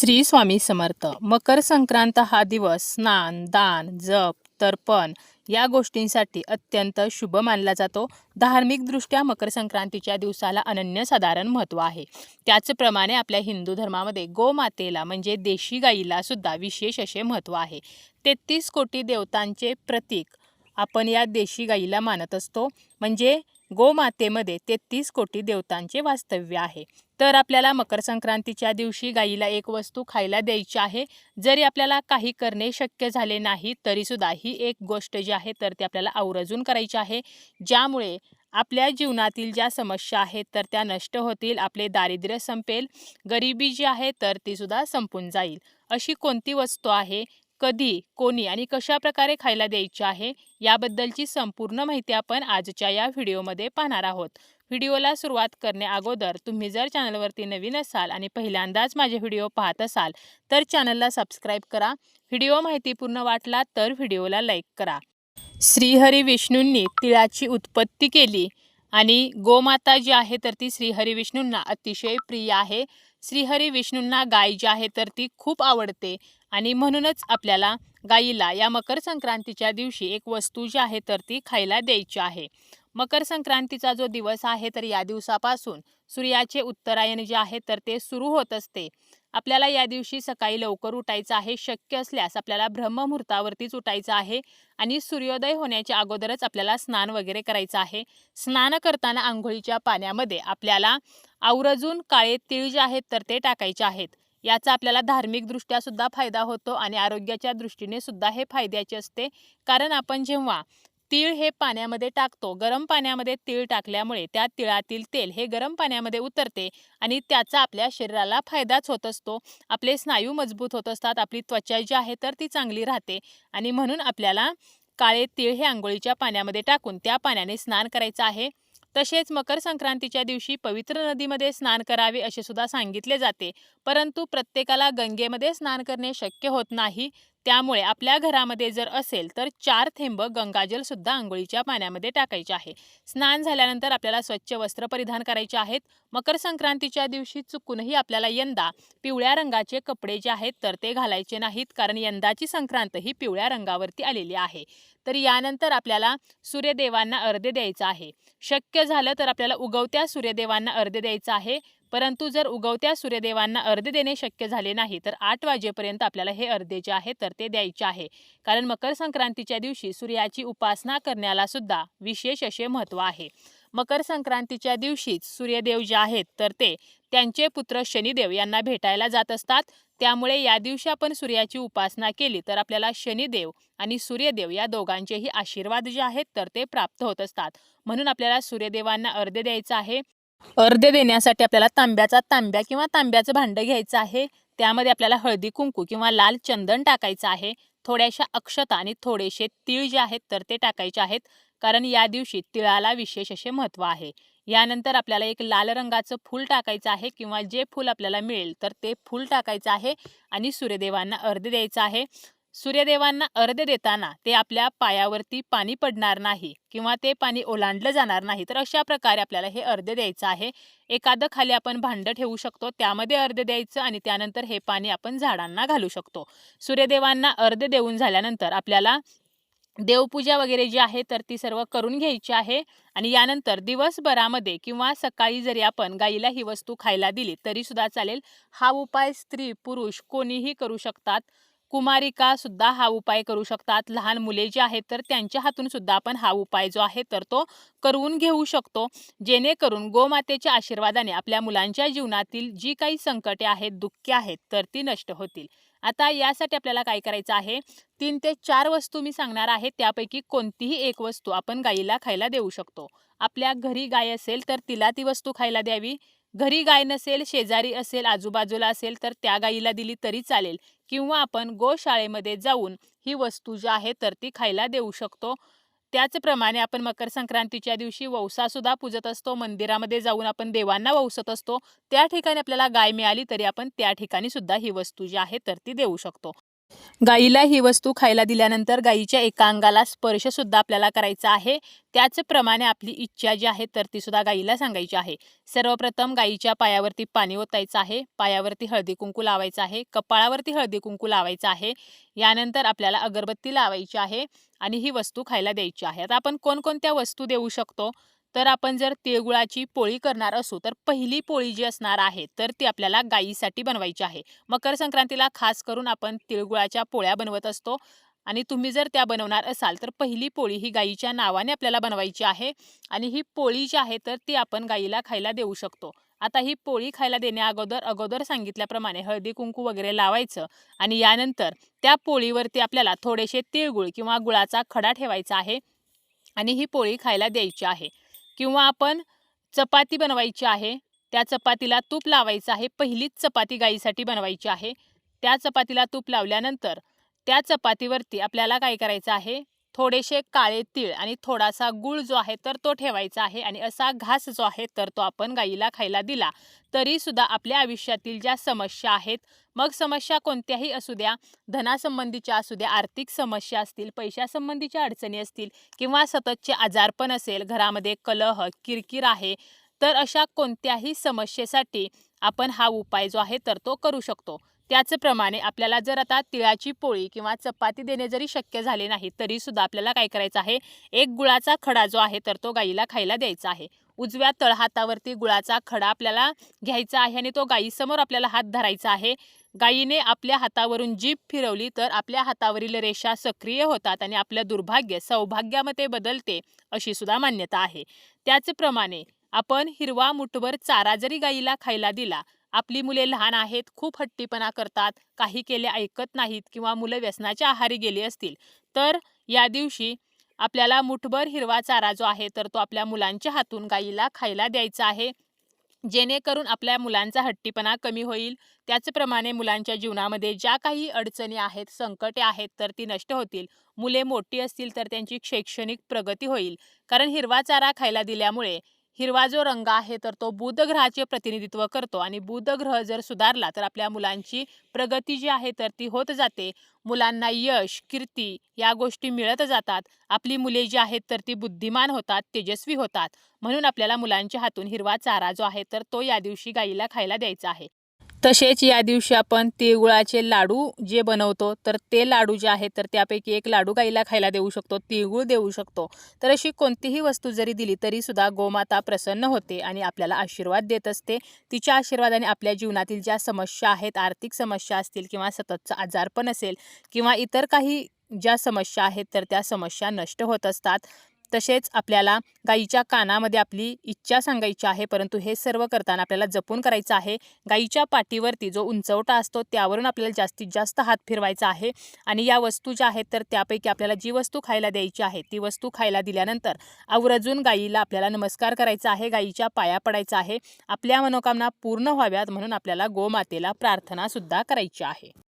श्री स्वामी समर्थ. मकर संक्रांत हा दिवस स्नान दान जप तर्पण या गोष्टींसाठी अत्यंत शुभ मानला जातो. धार्मिकदृष्ट्या मकर संक्रांतीच्या दिवसाला अनन्यसाधारण महत्त्व आहे. त्याचप्रमाणे आपल्या हिंदू धर्मामध्ये गोमातेला म्हणजे देशी गाईला सुद्धा विशेष असे महत्त्व आहे. तेहतीस कोटी देवतांचे प्रतीक आपण या देशी गाईला मानत असतो. म्हणजे गोमातेमध्ये तेहतीस कोटी देवतांचे वास्तव्य आहे. तर आपल्याला मकर संक्रांतीच्या दिवशी गाईला एक वस्तू खायला द्यायची आहे. जरी आपल्याला काही करणे शक्य झाले नाही तरीसुद्धा ही एक गोष्ट जी आहे तर ती आपल्याला आवर्जून करायची आहे. ज्यामुळे आपल्या जीवनातील ज्या समस्या आहेत तर त्या नष्ट होतील आपले दारिद्र्य संपेल गरिबी जी आहे तर ती सुद्धा संपून जाईल. अशी कोणती वस्तू आहे? कधी कोणी आणि कशा प्रकारे खायला द्यायची आहे याबद्दलची संपूर्ण माहिती आपण आजच्या या व्हिडिओमध्ये पाहणार आहोत. व्हिडिओला सुरुवात करणे अगोदर तुम्ही जर चॅनलवरती नवीन असाल आणि पहिल्यांदाच माझे व्हिडिओ पाहत असाल तर चॅनलला सबस्क्राईब करा. व्हिडिओ माहितीपूर्ण वाटला तर व्हिडिओला लाईक करा. श्रीहरी विष्णूंनी तिळाची उत्पत्ती केली आणि गोमाता जी आहे तर ती श्रीहरी विष्णूंना अतिशय प्रिय आहे. श्रीहरी विष्णूंना गाय जी आहे तर ती खूप आवडते. आणि म्हणूनच आपल्याला गाईला या मकर संक्रांतीच्या दिवशी एक वस्तू जी आहे तर ती खायला द्यायची आहे. मकर संक्रांतीचा जो दिवस आहे तर या दिवसापासून सूर्याचे उत्तरायण जे आहे तर ते सुरू होत असते. आपल्याला या दिवशी सकाळी लवकर उठायचं आहे शक्य असल्यास आपल्याला ब्रह्ममुहूर्तावरतीच उठायचं आहे आणि सूर्योदय होण्याच्या अगोदरच आपल्याला स्नान वगैरे करायचं आहे. स्नान करताना आंघोळीच्या पाण्यामध्ये आपल्याला आवर्जून काळे तीळ जे आहेत तर ते टाकायचे आहेत. याचा आपल्याला धार्मिकदृष्ट्या सुद्धा फायदा होतो आणि आरोग्याच्या दृष्टीने सुद्धा हे फायद्याचे असते. कारण आपण जेव्हा तीळ हे पाण्यामध्ये टाकतो गरम पाण्यामध्ये तीळ टाकल्यामुळे त्या तिळातील तेल हे गरम पाण्यामध्ये उतरते आणि त्याचा आपल्या शरीराला फायदाच होत असतो. आपले स्नायू मजबूत होत असतात आपली त्वचा जी आहे तर ती चांगली राहते आणि म्हणून आपल्याला काळे तीळ हे आंघोळीच्या पाण्यामध्ये टाकून त्या पाण्याने स्नान करायचं आहे. तसेच मकर संक्रांतीच्या दिवशी पवित्र नदीमध्ये स्नान करावे असे सुद्धा सांगितले जाते. परंतु प्रत्येकाला गंगेमध्ये स्नान करणे शक्य होत नाही. त्यामुळे आपल्या घरामध्ये जर असेल तर चार थेंब गंगाजल सुद्धा आंघोळीच्या पाण्यामध्ये टाकायचे आहे. स्नान झाल्यानंतर आपल्याला स्वच्छ वस्त्र परिधान करायचे आहेत. मकर संक्रांतीच्या दिवशी चुकूनही आपल्याला यंदा पिवळ्या रंगाचे कपडे जे आहेत तर ते घालायचे नाहीत कारण यंदाची संक्रांत ही पिवळ्या रंगावरती आलेली आहे. तर यानंतर आपल्याला सूर्यदेवांना अर्ध द्यायचं आहे. शक्य झालं तर आपल्याला उगवत्या सूर्यदेवांना अर्ध द्यायचं आहे. परंतु जर उगवत्या सूर्यदेवांना अर्ध देणे शक्य झाले नाही तर आठ वाजेपर्यंत आपल्याला हे अर्धे जे आहे तर ते द्यायचे आहे. कारण मकर संक्रांतीच्या दिवशी सूर्याची उपासना करण्याला सुद्धा विशेष असे महत्त्व आहे. मकर संक्रांतीच्या दिवशीच सूर्यदेव जे आहेत तर ते त्यांचे पुत्र शनिदेव यांना भेटायला जात असतात. त्यामुळे या दिवशी आपण सूर्याची उपासना केली तर आपल्याला शनिदेव आणि सूर्यदेव या दोघांचेही आशीर्वाद जे आहेत तर ते प्राप्त होत असतात. म्हणून आपल्याला सूर्यदेवांना अर्ध द्यायचं आहे. अर्ध देण्यासाठी आपल्याला तांब्याचा तांब्या किंवा तांब्याचं भांडं घ्यायचं आहे. त्यामध्ये आपल्याला हळदी कुंकू किंवा लाल चंदन टाकायचं आहे. थोड्याशा अक्षता आणि थोडेसे तीळ जे आहेत तर ते टाकायचे आहेत. कारण या दिवशी तिळाला विशेष असे महत्त्व आहे. यानंतर आपल्याला एक लाल रंगाचं फूल टाकायचं आहे किंवा जे फूल आपल्याला मिळेल तर ते फूल टाकायचं आहे आणि सूर्यदेवांना अर्ध द्यायचं आहे. सूर्यदेवांना अर्ध देताना ते आपल्या पायावरती पाणी पडणार नाही किंवा ते पाणी ओलांडलं जाणार नाही तर अशा प्रकारे आपल्याला हे अर्ध द्यायचं आहे. एखादं खाली आपण भांडं ठेवू शकतो त्यामध्ये अर्ध द्यायचं आणि त्यानंतर हे पाणी आपण झाडांना घालू शकतो. सूर्यदेवांना अर्ध देऊन झाल्यानंतर आपल्याला देवपूजा वगैरे जी आहे तर ती सर्व करून घ्यायची आहे आणि यानंतर दिवसभरामध्ये किंवा सकाळी जरी आपण गाईला ही वस्तू खायला दिली तरी सुद्धा चालेल. हा उपाय स्त्री पुरुष कोणीही करू शकतात. कुमारिका सुद्धा हा उपाय करू शकतात. लहान मुले जे आहेत तर त्यांच्या हातून सुद्धा आपण हा उपाय जो आहे तर तो करून घेऊ शकतो. जेणेकरून गोमातेच्या आशीर्वादाने आपल्या मुलांच्या जीवनातील जी काही संकटे आहेत दुःखे आहेत तर ती नष्ट होतील. आता यासाठी आपल्याला काय करायचं आहे? तीन ते चार वस्तू मी सांगणार आहे. त्यापैकी कोणतीही एक वस्तू आपण गाईला खायला देऊ शकतो. आपल्या घरी गाय असेल तर तिला ती वस्तू खायला द्यावी. घरी गाय नसेल शेजारी असेल आजूबाजूला असेल तर त्या गाईला दिली तरी चालेल. किंवा आपण गोशाळेमध्ये जाऊन ही वस्तू जी आहे तर ती खायला देऊ शकतो. त्याचप्रमाणे आपण मकर संक्रांतीच्या दिवशी वौसासुद्धा पूजत असतो. मंदिरामध्ये जाऊन आपण देवांना वौसत असतो. त्या ठिकाणी आपल्याला गाय मिळाली तरी आपण त्या ठिकाणी सुद्धा ही वस्तू जी आहे तर ती देऊ शकतो. गाईला ही वस्तू खायला दिल्यानंतर गाईच्या एका अंगाला स्पर्शसुद्धा आपल्याला करायचा आहे. त्याचप्रमाणे आपली इच्छा जी आहे तर ती सुद्धा गाईला सांगायची आहे. सर्वप्रथम गाईच्या पायावरती पाणी ओतायचं आहे. पायावरती हळदी कुंकू लावायचं आहे. कपाळावरती हळदी कुंकू लावायचं आहे. यानंतर आपल्याला अगरबत्ती लावायची आहे आणि ही वस्तू खायला द्यायची आहे. आता आपण कोणकोणत्या वस्तू देऊ शकतो? तर आपण जर तिळगुळाची पोळी करणार असू तर पहिली पोळी जी असणार आहे तर ती आपल्याला गाईसाठी बनवायची आहे. मकर संक्रांतीला खास करून आपण तिळगुळाच्या पोळ्या बनवत असतो आणि तुम्ही जर त्या बनवणार असाल तर पहिली पोळी ही गाईच्या नावाने आपल्याला बनवायची आहे आणि ही पोळी जी आहे तर ती आपण गाईला खायला देऊ शकतो. आता ही पोळी खायला देण्या अगोदर अगोदर सांगितल्याप्रमाणे हळदी कुंकू वगैरे लावायचं आणि यानंतर त्या पोळीवरती आपल्याला थोडेसे तिळगुळ किंवा गुळाचा खडा ठेवायचा आहे आणि ही पोळी खायला द्यायची आहे. किंवा आपण चपाती बनवायची आहे त्या चपातीला तूप लावायचं आहे पहिलीच चपाती गाईसाठी बनवायची आहे त्या चपातीला तूप लावल्यानंतर त्या चपातीवरती आपल्याला काय करायचं आहे? थोडेसे काळे तीळ आणि थोडासा गूळ जो आहे तर तो ठेवायचा आहे आणि असा घास जो आहे तर तो आपण गाईला खायला दिला. तरीसुद्धा आपल्या आयुष्यातील ज्या समस्या आहेत मग समस्या कोणत्याही असू द्या धनासंबंधीच्या असू द्या आर्थिक समस्या असतील पैशासंबंधीच्या अडचणी असतील किंवा सततचे आजारपण असेल घरामध्ये कलह किरकिर आहे तर अशा कोणत्याही समस्येसाठी आपण हा उपाय जो आहे तर तो करू शकतो. त्याचप्रमाणे आपल्याला जर आता तिळाची पोळी किंवा चपाती देणे जरी शक्य झाले नाही तरीसुद्धा आपल्याला काय करायचं आहे? एक गुळाचा खडा जो आहे तर तो गाईला खायला द्यायचा आहे. उजव्या तळहातावरती गुळाचा खडा आपल्याला घ्यायचा आहे आणि तो गाईसमोर आपल्याला हात धरायचा आहे. गायीने आपल्या हातावरून जीभ फिरवली तर आपल्या हातावरील रेषा सक्रिय होतात आणि आपलं दुर्भाग्य सौभाग्यामध्ये बदलते अशी सुद्धा मान्यता आहे. त्याचप्रमाणे आपण हिरवा मुठभर चारा जरी गाईला खायला दिला आपली मुले लहान आहेत खूप हट्टीपणा करतात काही केले ऐकत नाहीत किंवा मुलं व्यसनाच्या आहारी गेली असतील. तर या दिवशी आपल्याला मुठभर हिरवा चारा जो आहे तर तो आपल्या मुलांच्या हातून गाईला खायला द्यायचा आहे. जेणेकरून आपल्या मुलांचा हट्टीपणा कमी होईल. त्याचप्रमाणे मुलांच्या जीवनामध्ये ज्या काही अडचणी आहेत संकटे आहेत तर ती नष्ट होतील. मुले मोठी असतील तर त्यांची शैक्षणिक प्रगती होईल. कारण हिरवा चारा खायला दिल्यामुळे हिरवा जो रंग आहे तर तो बुधग्रहाचे प्रतिनिधित्व करतो. आणि बुधग्रह जर सुधारला तर आपल्या मुलांची प्रगती जी आहे तर ती होत जाते. मुलांना यश कीर्ती या गोष्टी मिळत जातात. आपली मुले जी आहेत तर ती बुद्धिमान होतात तेजस्वी होतात. म्हणून आपल्याला मुलांच्या हातून हिरवा चारा जो आहे तर तो या दिवशी गाईला खायला द्यायचा आहे. तसेच या दिवशी आपण तिळगुळाचे लाडू जे बनवतो तर ते लाडू जे आहेत तर त्यापैकी एक लाडू गाईला खायला देऊ शकतो तिळगुळ देऊ शकतो. तर अशी कोणतीही वस्तू जरी दिली तरीसुद्धा गोमाता प्रसन्न होते आणि आपल्याला आशीर्वाद देत असते. तिच्या आशीर्वादाने आपल्या जीवनातील ज्या समस्या आहेत आर्थिक समस्या असतील किंवा सततचा आजारपण असेल किंवा इतर काही ज्या समस्या आहेत तर त्या समस्या नष्ट होत असतात. तसेच आपल्याला गाईच्या कानामध्ये आपली इच्छा सांगायची आहे परंतु हे सर्व करताना आपल्याला जपून करायचं आहे. गाईच्या पाठीवरती जो उंचवटा असतो त्यावरून आपल्याला जास्तीत जास्त हात फिरवायचा आहे आणि या वस्तू ज्या आहेत तर त्यापैकी आपल्याला जी वस्तू खायला द्यायची आहे ती वस्तू खायला दिल्यानंतर आवर्जून गाईला आपल्याला नमस्कार करायचा आहे गाईच्या पाया पडायचा आहे आपल्या मनोकामना पूर्ण व्हाव्यात म्हणून आपल्याला गोमातेला प्रार्थनासुद्धा करायची आहे.